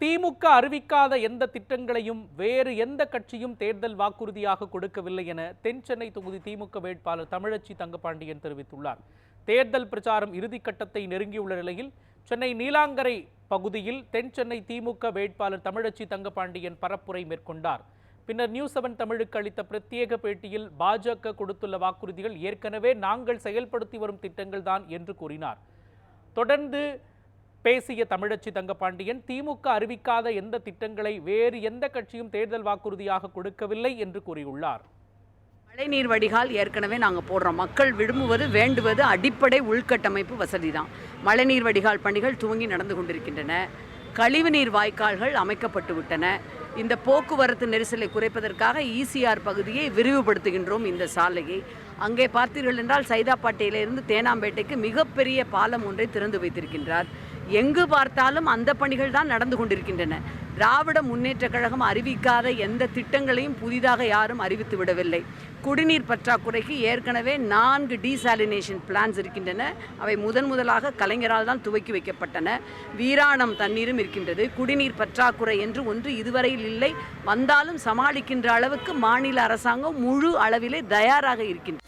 திமுக அறிவிக்காத எந்த திட்டங்களையும் வேறு எந்த கட்சியும் தேர்தல் வாக்குறுதியாக கொடுக்கவில்லை என தென் சென்னை தொகுதி திமுக வேட்பாளர் தமிழச்சி தங்கபாண்டியன் தெரிவித்துள்ளார். தேர்தல் பிரச்சாரம் இறுதிக்கட்டத்தை நெருங்கியுள்ள நிலையில் சென்னை நீலாங்கரை பகுதியில் தென் சென்னை திமுக வேட்பாளர் தமிழச்சி தங்கபாண்டியன் பரப்புரை மேற்கொண்டார். பின்னர் நியூஸ் செவன் தமிழுக்கு அளித்த பிரத்யேக பேட்டியில் பாஜக கொடுத்துள்ள வாக்குறுதிகள் ஏற்கனவே நாங்கள் செயல்படுத்தி வரும் திட்டங்கள் தான் என்று கூறினார். தொடர்ந்து பேசிய தமிழச்சி தங்கபாண்டியன் திமுக அறிவிக்காத எந்த திட்டங்களை வேறு எந்த கட்சியும் தேர்தல் வாக்குறுதியாக கொடுக்கவில்லை என்று கூறியுள்ளார். மழைநீர் வடிகால் ஏற்கனவே நாங்கள் போடுறோம். மக்கள் விரும்புவது வேண்டுவது அடிப்படை உள்கட்டமைப்பு வசதி தான் மழைநீர் வடிகால் பணிகள் துவங்கி நடந்து கொண்டிருக்கின்றன. கழிவுநீர் வாய்க்கால்கள் அமைக்கப்பட்டு விட்டன. இந்த போக்குவரத்து நெரிசலை குறைப்பதற்காக ஈசிஆர் பகுதியை விரிவுபடுத்துகின்றோம் இந்த சாலையை. அங்கே பார்த்தீர்கள் என்றால் சைதாப்பேட்டையிலிருந்து தேனாம்பேட்டைக்கு மிகப்பெரிய பாலம் ஒன்றை திறந்து வைத்திருக்கின்றார். எங்கு பார்த்தாலும் அந்த பணிகள் தான் நடந்து கொண்டிருக்கின்றன. திராவிட முன்னேற்றக் கழகம் அறிவிக்காத எந்த திட்டங்களையும் புதிதாக யாரும் அறிவித்து விடவில்லை. குடிநீர் பற்றாக்குறைக்கு ஏற்கனவே நான்கு டீசாலினேஷன் பிளான்ஸ் இருக்கின்றன. அவை முதன் முதலாக கலைஞரால் தான் துவக்கி வைக்கப்பட்டன. வீராணம் தண்ணீரும் இருக்கின்றது. குடிநீர் பற்றாக்குறை என்று ஒன்று இதுவரையில் இல்லை. வந்தாலும் சமாளிக்கின்ற அளவுக்கு மாநில அரசாங்கம் முழு அளவிலே தயாராக இருக்கின்றது